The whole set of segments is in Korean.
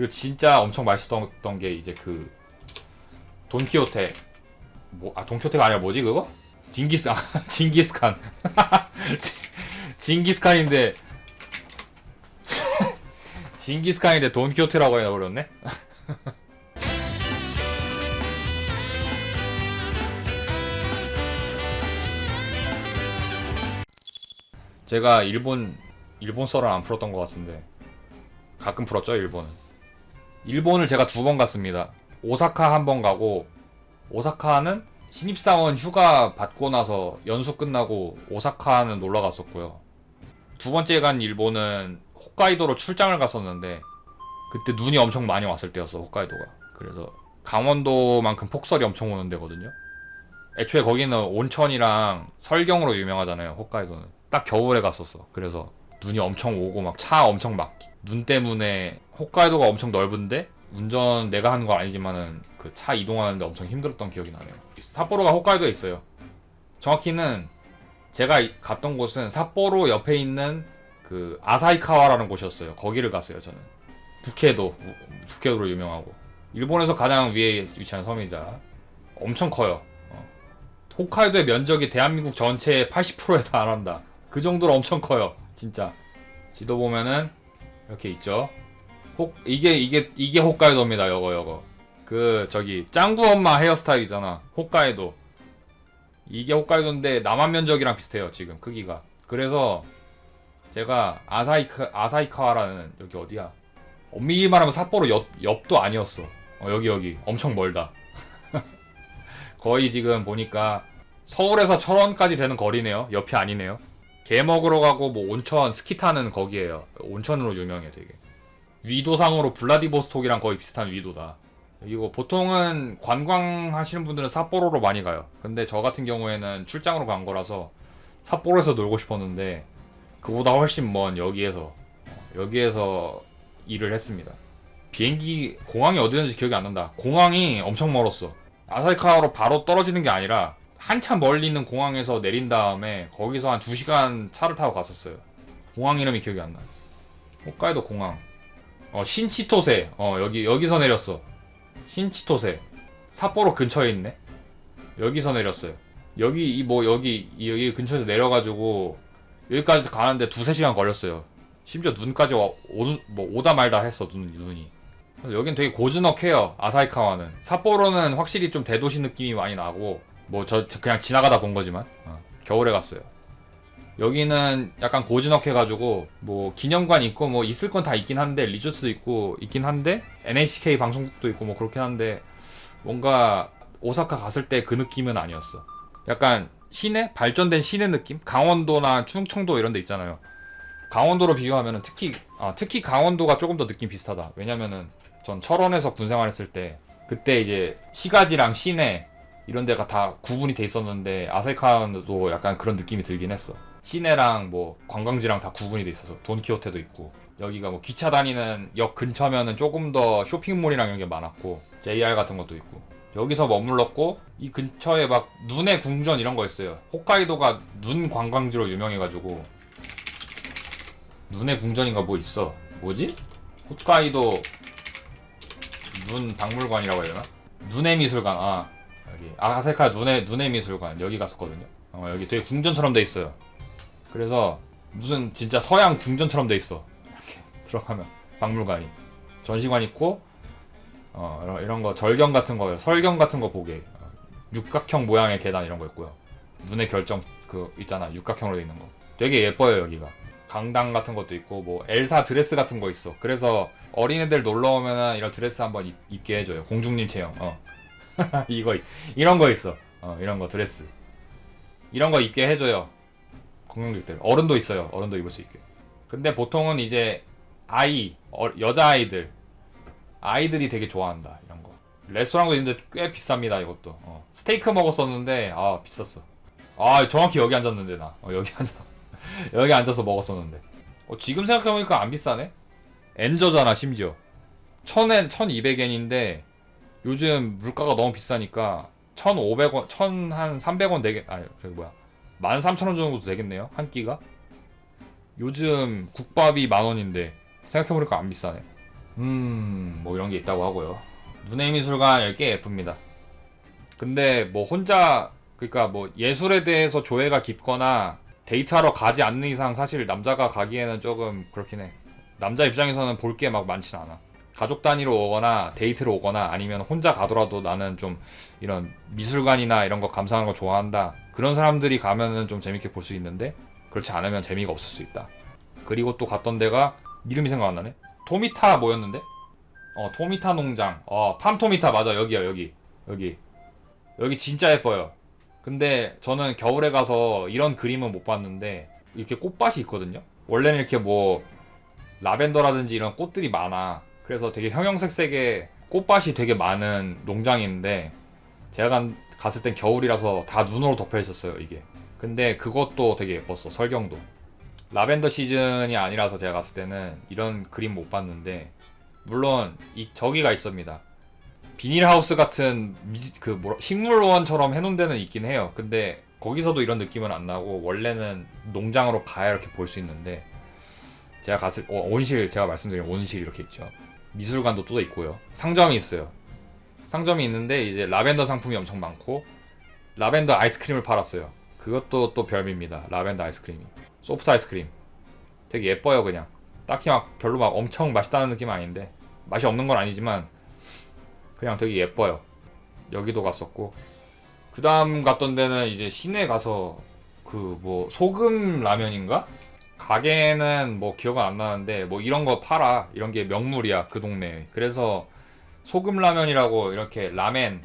그리고 진짜 엄청 맛있었던 게 이제 그 돈키호테 뭐 아 돈키호테가 아니라 뭐지 그거? 징기스 아 징기스칸 징기스칸인데 징기스칸인데 돈키호테라고 해버렸네. 제가 일본 일본 썰은 안 풀었던 것 같은데 가끔 풀었죠 일본은. 일본을 제가 두 번 갔습니다. 오사카 한 번 가고 오사카는 신입사원 휴가 받고 나서 연수 끝나고 오사카는 놀러 갔었고요. 두 번째 간 일본은 홋카이도로 출장을 갔었는데 그때 눈이 엄청 많이 왔을 때였어 홋카이도가. 그래서 강원도만큼 폭설이 엄청 오는 데거든요. 애초에 거기는 온천이랑 설경으로 유명하잖아요 홋카이도는. 딱 겨울에 갔었어. 그래서 눈이 엄청 오고 막 차 엄청 막 눈 때문에 홋카이도가 엄청 넓은데 운전 내가 하는 거 아니지만은 그 차 이동하는데 엄청 힘들었던 기억이 나네요. 삿포로가 홋카이도에 있어요. 정확히는 제가 이- 갔던 곳은 삿포로 옆에 있는 그 아사히카와라는 곳이었어요. 거기를 갔어요, 저는. 북해도, 북해도로 유명하고. 일본에서 가장 위에 위치한 섬이자 엄청 커요. 어. 홋카이도의 면적이 대한민국 전체의 80%에 달한다. 그 정도로 엄청 커요. 진짜. 지도 보면은 이렇게 있죠. 혹 이게 이게 이게 홋카이도입니다. 여거 여거. 그 저기 짱구 엄마 헤어스타일이잖아. 홋카이도. 이게 홋카이도인데 남한 면적이랑 비슷해요. 지금 크기가. 그래서 제가 아사이카 아사이카와라는 여기 어디야? 엄밀히 말하면 삿포로 옆 옆도 아니었어. 어, 여기 여기 엄청 멀다. 거의 지금 보니까 서울에서 철원까지 되는 거리네요. 옆이 아니네요. 개 먹으러 가고 뭐 온천 스키 타는 거기에요. 온천으로 유명해 되게. 위도상으로 블라디보스톡이랑 거의 비슷한 위도다. 이거 보통은 관광하시는 분들은 삿포로로 많이 가요. 근데 저 같은 경우에는 출장으로 간 거라서 삿포로에서 놀고 싶었는데 그보다 훨씬 먼 여기에서 어, 여기에서 일을 했습니다. 비행기 공항이 어디였는지 기억이 안 난다. 공항이 엄청 멀었어. 아사히카와로 바로 떨어지는 게 아니라 한참 멀리 있는 공항에서 내린 다음에 거기서 한 2시간 차를 타고 갔었어요. 공항 이름이 기억이 안 나. 홋카이도 공항. 어, 신치토세. 어, 여기, 여기서 내렸어. 신치토세. 삿포로 근처에 있네. 여기서 내렸어요. 여기, 이 뭐, 여기, 이- 여기 근처에서 내려 가지고, 여기까지 가는데 두세 시간 걸렸어요. 심지어 눈까지 와, 오, 뭐, 오다 말다 했어, 눈, 눈이. 여긴 되게 고즈넉해요, 아사히카와는. 삿포로는 확실히 좀 대도시 느낌이 많이 나고, 뭐, 저, 저 그냥 지나가다 본 거지만, 어, 겨울에 갔어요. 여기는 약간 고즈넉해가지고 뭐 기념관 있고 뭐 있을 건 다 있긴 한데 리조트도 있고 있긴 한데 NHK 방송국도 있고 뭐 그렇긴 한데 뭔가 오사카 갔을 때 그 느낌은 아니었어. 약간 시내 발전된 시내 느낌? 강원도나 충청도 이런 데 있잖아요. 강원도로 비교하면은 특히 아, 특히 강원도가 조금 더 느낌 비슷하다. 왜냐면은 전 철원에서 군 생활했을 때 그때 이제 시가지랑 시내 이런 데가 다 구분이 돼 있었는데 아세카도 약간 그런 느낌이 들긴 했어. 시내랑 뭐 관광지랑 다 구분이 돼 있어서 돈키호테도 있고 여기가 뭐 기차 다니는 역 근처면은 조금 더 쇼핑몰이랑 이런 게 많았고 JR 같은 것도 있고 여기서 머물렀고 이 근처에 막 눈의 궁전 이런 거 있어요. 홋카이도가 눈 관광지로 유명해가지고 눈의 궁전인가 뭐 있어. 뭐지? 홋카이도 눈 박물관이라고 해야 되나? 눈의 미술관 아 여기 아사카 눈의 눈의 미술관 여기 갔었거든요. 어 여기 되게 궁전처럼 돼 있어요. 그래서 무슨 진짜 서양 궁전처럼 돼 있어. 이렇게 들어가면 박물관이 전시관 있고 어 이런, 거 절경 같은 거 설경 같은 거 보게 어, 육각형 모양의 계단 이런 거 있고요. 눈의 결정 그 있잖아 육각형으로 돼 있는 거. 되게 예뻐요 여기가. 강당 같은 것도 있고 뭐 엘사 드레스 같은 거 있어. 그래서 어린애들 놀러 오면은 이런 드레스 한번 입, 입게 해줘요. 공주님 체형. 어. 이거 이런 거 있어. 어 이런 거 드레스. 이런 거 입게 해줘요. 관광객들 어른도 있어요. 어른도 입을 수 있게. 근데 보통은 이제 아이 어, 여자 아이들. 아이들이 되게 좋아한다 이런 거. 레스토랑도 있는데 꽤 비쌉니다 이것도. 어. 스테이크 먹었었는데 아 비쌌어. 아 정확히 여기 앉았는데 나. 어, 여기 앉아. 여기 앉아서 먹었었는데. 어, 지금 생각해보니까 안 비싸네? 엔저잖아 심지어. 1000엔 1200엔인데 요즘 물가가 너무 비싸니까 1500원 1000한 300원 되게 아니 저기 뭐야 13,000원 정도 되겠네요. 한 끼가. 요즘 국밥이 만 원인데 생각해보니까 안 비싸네. 음. 뭐 이런 게 있다고 하고요. 눈의 미술관 10개 예쁩니다. 근데 뭐 혼자 그러니까 뭐 예술에 대해서 조예가 깊거나 데이트하러 가지 않는 이상 사실 남자가 가기에는 조금 그렇긴 해. 남자 입장에서는 볼 게 막 많진 않아. 가족 단위로 오거나 데이트로 오거나 아니면 혼자 가더라도 나는 좀 이런 미술관이나 이런 거 감상하는 거 좋아한다. 그런 사람들이 가면은 좀 재밌게 볼 수 있는데 그렇지 않으면 재미가 없을 수 있다. 그리고 또 갔던 데가 이름이 생각 안 나네. 토미타 뭐였는데? 어 토미타 농장. 어 팜토미타 맞아 여기야 여기 여기 여기 진짜 예뻐요. 근데 저는 겨울에 가서 이런 그림은 못 봤는데 이렇게 꽃밭이 있거든요. 원래는 이렇게 뭐 라벤더라든지 이런 꽃들이 많아. 그래서 되게 형형색색의 꽃밭이 되게 많은 농장인데 제가 간- 갔을 땐 겨울이라서 다 눈으로 덮여 있었어요 이게. 근데 그것도 되게 예뻤어 설경도. 라벤더 시즌이 아니라서 제가 갔을 때는 이런 그림 못 봤는데 물론 이 저기가 있습니다. 비닐하우스 같은 미, 그 뭐라, 식물원처럼 해놓은 데는 있긴 해요. 근데 거기서도 이런 느낌은 안 나고 원래는 농장으로 가야 이렇게 볼 수 있는데 제가 갔을 어, 온실 제가 말씀드린 온실 이렇게 있죠. 미술관도 또 있고요. 상점이 있어요. 상점이 있는데 이제 라벤더 상품이 엄청 많고 라벤더 아이스크림을 팔았어요. 그것도 또 별미입니다. 라벤더 아이스크림이 소프트 아이스크림 되게 예뻐요 그냥 딱히 막 별로 막 엄청 맛있다는 느낌은 아닌데 맛이 없는 건 아니지만 그냥 되게 예뻐요. 여기도 갔었고 그 다음 갔던 데는 이제 시내 가서 그 뭐 소금 라면인가 가게는 뭐 기억은 안 나는데 뭐 이런 거 팔아. 이런 게 명물이야 그 동네에. 그래서 소금 라면이라고 이렇게 라멘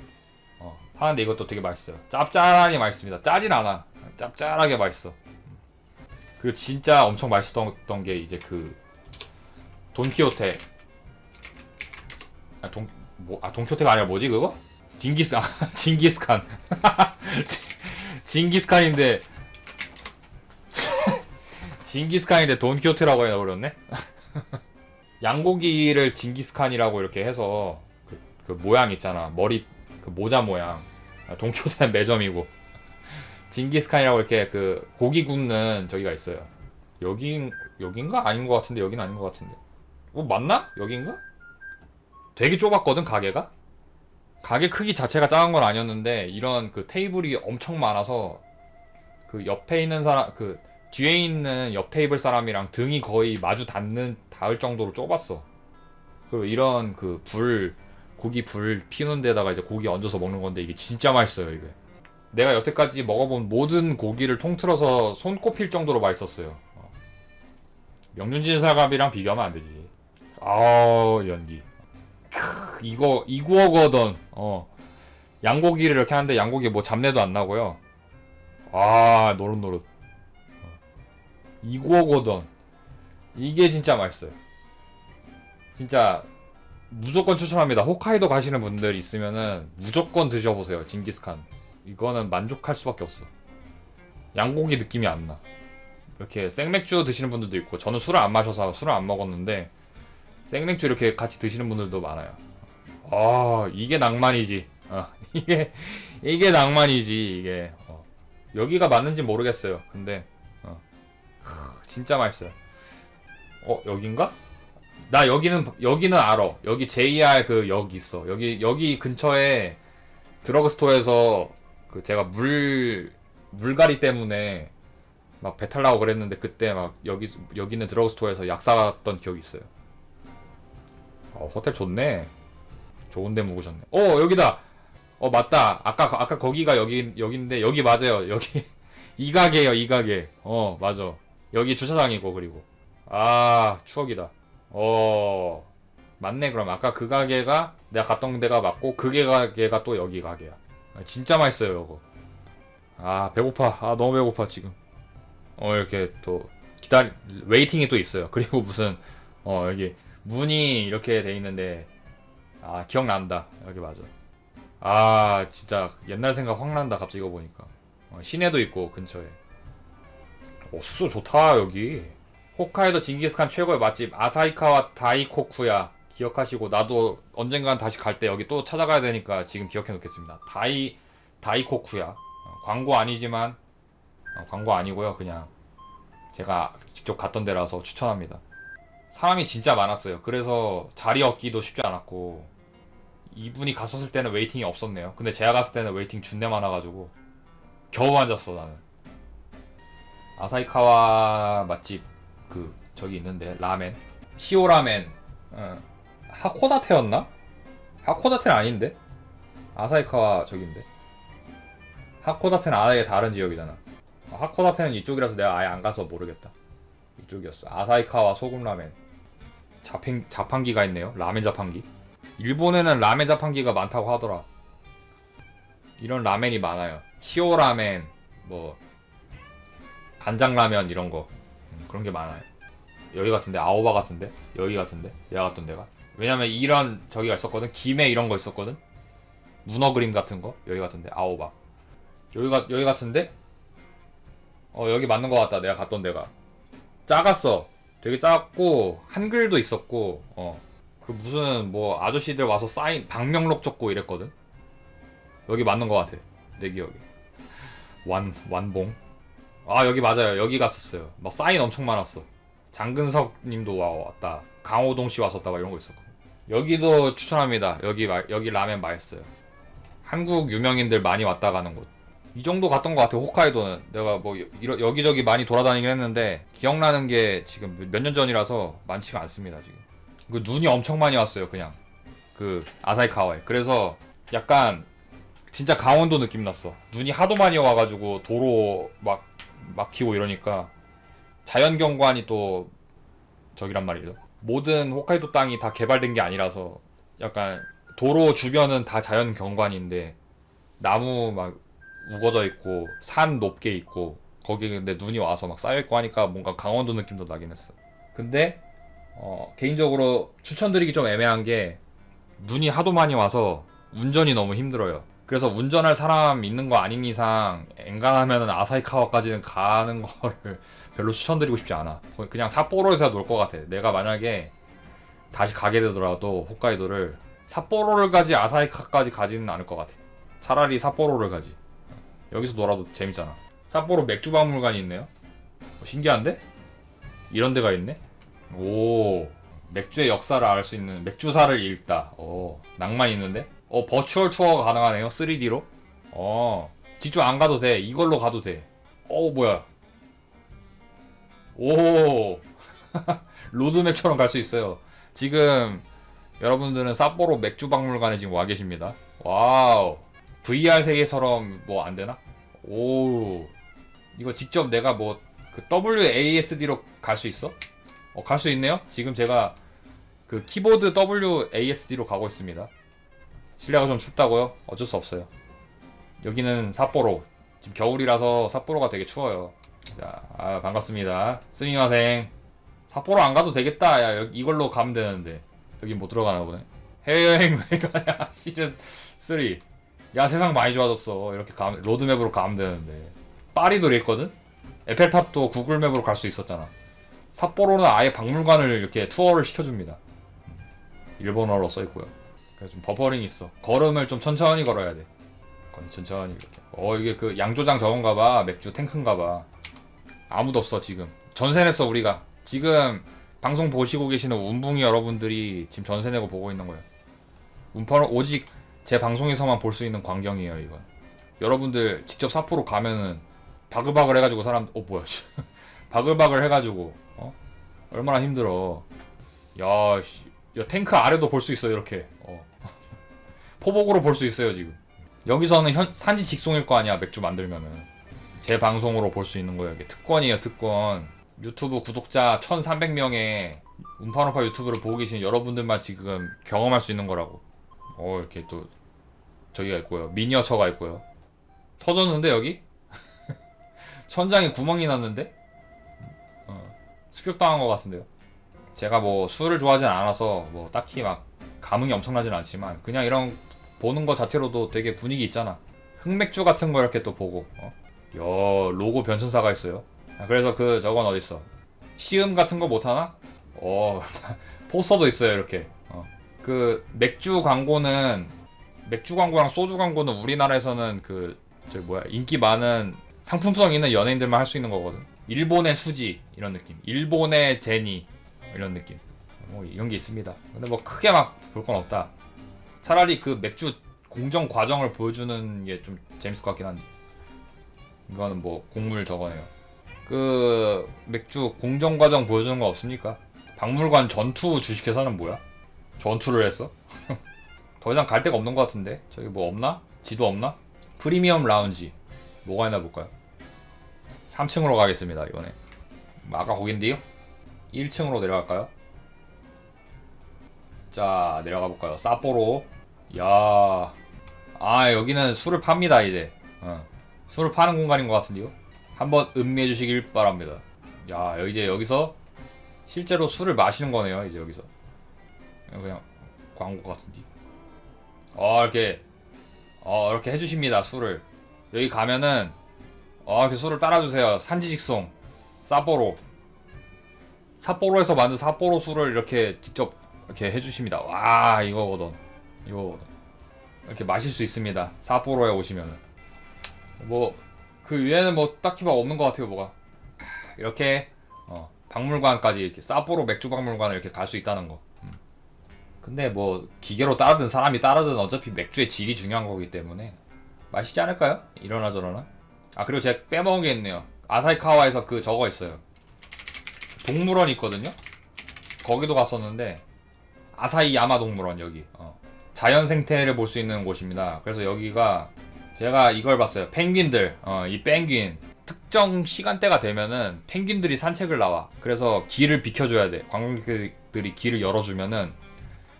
어, 파는데 이것도 되게 맛있어요. 짭짤하게 맛있습니다. 짜진 않아. 짭짤하게 맛있어. 그리고 진짜 엄청 맛있었던 게 이제 그 돈키호테. 아, 돈, 뭐, 아, 돈키호테가 아니라 뭐지, 그거? 징기스, 아, 징기스칸. 징기스칸인데, 징기스칸인데 돈키호테라고 해버렸네? 양고기를 징기스칸이라고 이렇게 해서, 그, 그 모양 있잖아. 머리, 그 모자 모양. 아, 돈키호테는 매점이고. 징기스칸이라고 이렇게 그 고기 굽는 저기가 있어요. 여긴, 여긴가? 아닌 것 같은데, 여긴 아닌 것 같은데. 어, 맞나? 여긴가? 되게 좁았거든 가게가 가게 크기 자체가 작은 건 아니었는데 이런 그 테이블이 엄청 많아서 그 옆에 있는 사람 그 뒤에 있는 옆 테이블 사람이랑 등이 거의 마주 닿는 닿을 정도로 좁았어. 그리고 이런 그 불 고기 불 피우는 데다가 이제 고기 얹어서 먹는 건데 이게 진짜 맛있어요 이게. 내가 여태까지 먹어본 모든 고기를 통틀어서 손꼽힐 정도로 맛있었어요. 어. 명륜진 사갑이랑 비교하면 안 되지. 아우 연기. 크, 이거 이구어거든. 어. 양고기를 이렇게 하는데 양고기 뭐 잡내도 안 나고요. 아 노릇노릇. 어. 이구어거든 이게 진짜 맛있어요 진짜 무조건 추천합니다 홋카이도 가시는 분들 있으면은 무조건 드셔보세요 징기스칸 이거는 만족할 수밖에 없어 양고기 느낌이 안나 이렇게 생맥주 드시는 분들도 있고 저는 술을 안 마셔서 술을 안 먹었는데 생맥주 이렇게 같이 드시는 분들도 많아요. 아 이게 낭만이지. 어, 이게 이게 낭만이지 이게. 어. 여기가 맞는지 모르겠어요. 근데 진짜 맛있어요. 어 여긴가? 나 여기는 여기는 알아. 여기 JR 그 역 있어. 여기 여기 근처에 드러그스토어에서 그 제가 물 물갈이 때문에 막 배탈 나고 그랬는데 그때 막 여기 여기 있는 드러그스토어에서 약 사갔던 기억이 있어요. 어, 호텔 좋네. 좋은데 묵으셨네. 어, 여기다. 어, 맞다. 아까, 아까 거기가 여기, 여기인데, 여기 맞아요. 여기. 이 가게요, 이 가게. 어, 맞아. 여기 주차장이고, 그리고. 아, 추억이다. 어, 맞네, 그럼. 아까 그 가게가, 내가 갔던 데가 맞고, 그 가게가 또 여기 가게야. 아, 진짜 맛있어요, 이거. 아, 배고파. 아, 너무 배고파, 지금. 어, 이렇게 또, 기다리, 웨이팅이 또 있어요. 그리고 무슨, 어, 여기, 문이 이렇게 돼 있는데 아 기억난다 여기 맞아 아 진짜 옛날 생각 확 난다 갑자기 이거 보니까 어, 시내도 있고 근처에 오 숙소 좋다 여기. 홋카이도 징기스칸 최고의 맛집. 아사히카와 다이코쿠야. 기억하시고 나도 언젠간 다시 갈 때 여기 또 찾아가야 되니까 지금 기억해 놓겠습니다. 다이 다이코쿠야. 어, 광고 아니지만 어, 광고 아니고요 그냥. 제가 직접 갔던 데라서 추천합니다. 사람이 진짜 많았어요. 그래서 자리 얻기도 쉽지 않았고 이분이 갔었을 때는 웨이팅이 없었네요. 근데 제가 갔을 때는 웨이팅 준내 많아가지고 겨우 앉았어 나는. 아사히카와 맛집 그 저기 있는데 라멘 시오 라멘 어, 하코다테였나? 하코다테는 아닌데 아사히카와 저기인데 하코다테는 아예 다른 지역이잖아. 아, 하코다테는 이쪽이라서 내가 아예 안 가서 모르겠다. 이쪽이었어. 아사히카와 소금 라멘. 자판 자판기가 있네요. 라멘 자판기. 일본에는 라멘 자판기가 많다고 하더라. 이런 라멘이 많아요. 시오 라멘, 뭐 간장 라면 이런 거. 음, 그런 게 많아요. 여기 같은데 아오바 같은데? 여기 같은데? 내가 갔던 데가? 왜냐면 이런 저기가 있었거든? 김에 이런 거 있었거든? 문어 그림 같은 거? 여기 같은데 아오바. 여기가 여기 같은데? 어 여기 맞는 거 같다. 내가 갔던 데가. 작았어. 되게 작고 한글도 있었고 어 그 무슨 뭐 아저씨들 와서 사인 방명록 적고 이랬거든? 여기 맞는 거 같아. 내 기억에. 완 완봉 아 여기 맞아요. 여기 갔었어요. 막 사인 엄청 많았어. 장근석 님도 와 왔다. 강호동 씨 왔었다 막 이런 거 있었고. 여기도 추천합니다. 여기 마- 여기 라면 맛있어요. 한국 유명인들 많이 왔다 가는 곳. 이 정도 갔던 것 같아 홋카이도는. 내가 뭐 여- 이러- 여기저기 많이 돌아다니긴 했는데 기억나는 게 지금 몇 년 전이라서 많지가 않습니다 지금. 그 눈이 엄청 많이 왔어요 그냥. 그 아사히카와에 그래서 약간 진짜 강원도 느낌 났어. 눈이 하도 많이 와가지고 도로 막 막히고 이러니까 자연경관이 또 저기란 말이죠 모든 홋카이도 땅이 다 개발된 게 아니라서 약간 도로 주변은 다 자연 경관인데 나무 막 우거져 있고 산 높게 있고 거기 근데 눈이 와서 막 쌓여 있고 하니까 뭔가 강원도 느낌도 나긴 했어. 근데 어, 개인적으로 추천드리기 좀 애매한 게 눈이 하도 많이 와서 운전이 너무 힘들어요. 그래서 운전할 사람 있는 거 아닌 이상 엔간하면은 아사히카와까지는 가는 거를 별로 추천드리고 싶지 않아. 그냥 삿포로에서 놀 것 같아. 내가 만약에 다시 가게 되더라도 홋카이도를 삿포로를 가지 아사히카까지 가지는 않을 것 같아. 차라리 삿포로를 가지. 여기서 놀아도 재밌잖아. 삿포로 맥주 박물관이 있네요. 어, 신기한데? 이런 데가 있네? 오, 맥주의 역사를 알 수 있는 맥주사를 읽다. 오, 낭만 있는데? 어, 버추얼 투어가 가능하네요. 3D로. 어, 직접 안 가도 돼. 이걸로 가도 돼. 어, 뭐야. 오, 로드맵처럼 갈 수 있어요. 지금 여러분들은 삿포로 맥주박물관에 지금 와 계십니다. 와우. VR 세계처럼 뭐 안 되나? 오. 이거 직접 내가 뭐 그 WASD로 갈 수 있어? 어, 갈 수 있네요? 지금 제가 그 키보드 WASD로 가고 있습니다. 실내가 좀 춥다고요? 어쩔 수 없어요. 여기는 삿포로. 지금 겨울이라서 삿포로가 되게 추워요. 자, 아, 반갑습니다. 스미마생. 삿포로 안 가도 되겠다. 야, 여기 이걸로 가면 되는데. 여기 못 들어가나 보네. 해외여행 왜 가냐? 시즌 3. 야 세상 많이 좋아졌어 이렇게 가 로드맵으로 가면 되는데 파리도 이랬거든 에펠탑도 구글맵으로 갈 수 있었잖아 삿포로는 아예 박물관을 이렇게 투어를 시켜줍니다 일본어로 써있고요 그래서 좀 버퍼링이 있어. 걸음을 좀 천천히 걸어야 돼. 건- 천천히 이렇게. 어 이게 그 양조장 저건가봐. 맥주 탱크인가봐. 아무도 없어 지금. 전세 냈어 우리가. 지금 방송 보시고 계시는 운붕이 여러분들이 지금 전세 내고 보고 있는 거예요. 운파는 오직 제 방송에서만 볼 수 있는 광경이에요 이건. 여러분들 직접 삿포로 가면은 바글바글 해가지고 사람 어 뭐야 씨. 바글바글 해가지고 어? 얼마나 힘들어. 야씨. 야 탱크 아래도 볼 수 있어 이렇게. 어 포복으로 볼 수 있어요 지금. 여기서는 현, 산지 직송일 거 아니야 맥주 만들면은. 제 방송으로 볼 수 있는 거예요. 이게 특권이에요 특권. 유튜브 구독자 1300명의 운파운파 유튜브를 보고 계신 여러분들만 지금 경험할 수 있는 거라고. 어 이렇게 또 저기가 있고요. 미니어처가 있고요. 터졌는데 여기? 천장에 구멍이 났는데? 어, 습격당한 것 같은데요. 제가 뭐 술을 좋아하진 않아서 뭐 딱히 막 감흥이 엄청나진 않지만 그냥 이런 보는 것 자체로도 되게 분위기 있잖아 흑맥주 같은 거 이렇게 또 보고 어? 야 로고 변천사가 있어요 아, 그래서 그 저건 어딨어 시음 같은 거 못하나? 어 포스터도 있어요 이렇게 어. 그 맥주 광고는 맥주 광고랑 소주 광고는 우리나라에서는 그저 뭐야 인기 많은 상품성 있는 연예인들만 할 수 있는 거거든. 일본의 수지 이런 느낌. 일본의 제니 이런 느낌. 뭐 이런 게 있습니다. 근데 뭐 크게 막 볼 건 없다. 차라리 그 맥주 공정 과정을 보여주는 게 좀 재밌을 것 같긴 한데 이거는 뭐 곡물 저거네요. 그 맥주 공정 과정 보여주는 거 없습니까? 박물관 전투 주식회사는 뭐야? 전투를 했어? 더 이상 갈 데가 없는 것 같은데 저기 뭐 없나? 지도 없나? 프리미엄 라운지 뭐가 있나 볼까요? 3층으로 가겠습니다 이번에 아까 거긴데요? 1층으로 내려갈까요? 자 내려가 볼까요? 사포로 야, 아 여기는 술을 팝니다 이제. 어. 술을 파는 공간인 것 같은데요. 한번 음미해 주시길 바랍니다. 야, 이제 여기서 실제로 술을 마시는 거네요. 이제 여기서 그냥 광고 같은데. 어 이렇게 어 이렇게 해주십니다 술을. 여기 가면은 어 이렇게 술을 따라주세요. 산지직송 사포로 삿포로에서 만든 삿포로 술을 이렇게 직접 이렇게 해주십니다. 와 이거거든. 이거 이렇게 마실 수 있습니다. 사포로에 오시면은 뭐 그 위에는 뭐 딱히 막 없는 것 같아요 뭐가 이렇게 어, 박물관까지 이렇게 사포로 맥주 박물관을 이렇게 갈 수 있다는 거. 음. 근데 뭐 기계로 따르든 사람이 따르든 어차피 맥주의 질이 중요한 거기 때문에 마시지 않을까요? 이러나 저러나. 아 그리고 제가 빼먹은 게 있네요. 아사히카와에서 그 저거 있어요. 동물원 있거든요. 거기도 갔었는데 아사히 야마 동물원 여기 어. 자연 생태를 볼 수 있는 곳입니다. 그래서 여기가 제가 이걸 봤어요. 펭귄들 어, 이 펭귄 특정 시간대가 되면은 펭귄들이 산책을 나와. 그래서 길을 비켜줘야 돼. 관광객들이 길을 열어주면은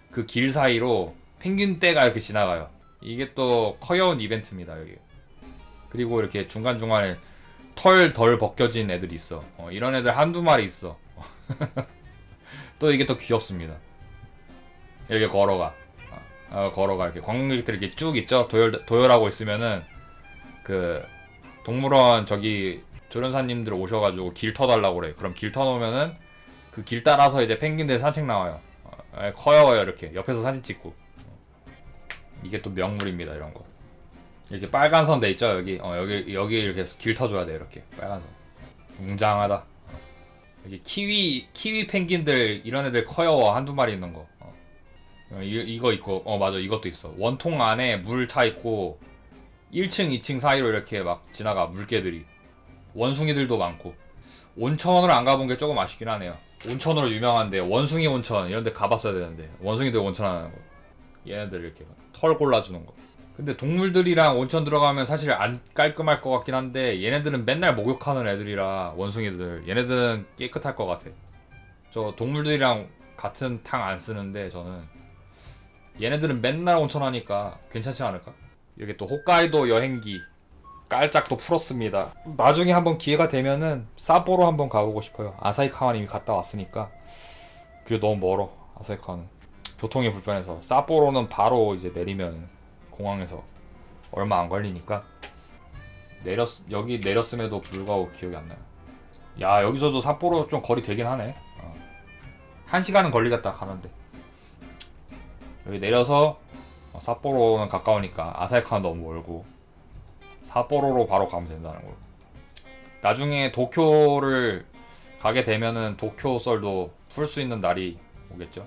그 길 사이로 펭귄 떼가 이렇게 지나가요. 이게 또 커여운 이벤트입니다 여기. 그리고 이렇게 중간 중간에 털 덜 벗겨진 애들이 있어. 어, 이런 애들 한두 마리 있어. 또 이게 또 귀엽습니다. 여기 걸어가. 어, 걸어가 이렇게 관광객들 이렇게 쭉 있죠. 도열 도열하고 있으면은 그 동물원 저기 조련사님들 오셔가지고 길 터달라고 그래. 그럼 길 터놓으면은 그 길 따라서 이제 펭귄들 산책 나와요. 어, 예, 커요 이렇게 옆에서 사진 찍고. 이게 또 명물입니다 이런 거. 이렇게 빨간 선 돼 있죠 여기. 어 여기 여기 이렇게 길 터줘야 돼 이렇게 빨간 선. 웅장하다. 어. 여기 키위 키위 펭귄들 이런 애들 커요 한두 마리 있는 거. 어. 어, 이, 이거 있고 어 맞아. 이것도 있어. 원통 안에 물 차 있고 1층 2층 사이로 이렇게 막 지나가 물개들이. 원숭이들도 많고. 온천을 안 가본 게 조금 아쉽긴 하네요. 온천으로 유명한데 원숭이 온천 이런 데 가봤어야 되는데 원숭이들 온천 하는 거. 얘네들 이렇게 털 골라주는 거. 근데 동물들이랑 온천 들어가면 사실 안 깔끔할 것 같긴 한데 얘네들은 맨날 목욕하는 애들이라 원숭이들. 얘네들은 깨끗할 것 같아. 저 동물들이랑 같은 탕 안 쓰는데 저는 얘네들은 맨날 온천하니까 괜찮지 않을까? 여기 또 홋카이도 여행기 깔짝도 풀었습니다. 나중에 한번 기회가 되면은 사포로 한번 가보고 싶어요. 아사히카와는 이미 갔다 왔으니까. 그리고 너무 멀어 아사히카와는 교통이 불편해서 사포로는 바로 이제 내리면 공항에서 얼마 안 걸리니까 내렸 여기 내렸음에도 불구하고 기억이 안 나요. 야 여기서도 삿포로 좀 거리 되긴 하네. 어. 한 시간은 걸리겠다 가는데. 여기 내려서 어, 삿포로는 가까우니까 아사히카는 너무 멀고 삿포로로 바로 가면 된다는 거. 나중에 도쿄를 가게 되면은 도쿄 썰도 풀 수 있는 날이 오겠죠.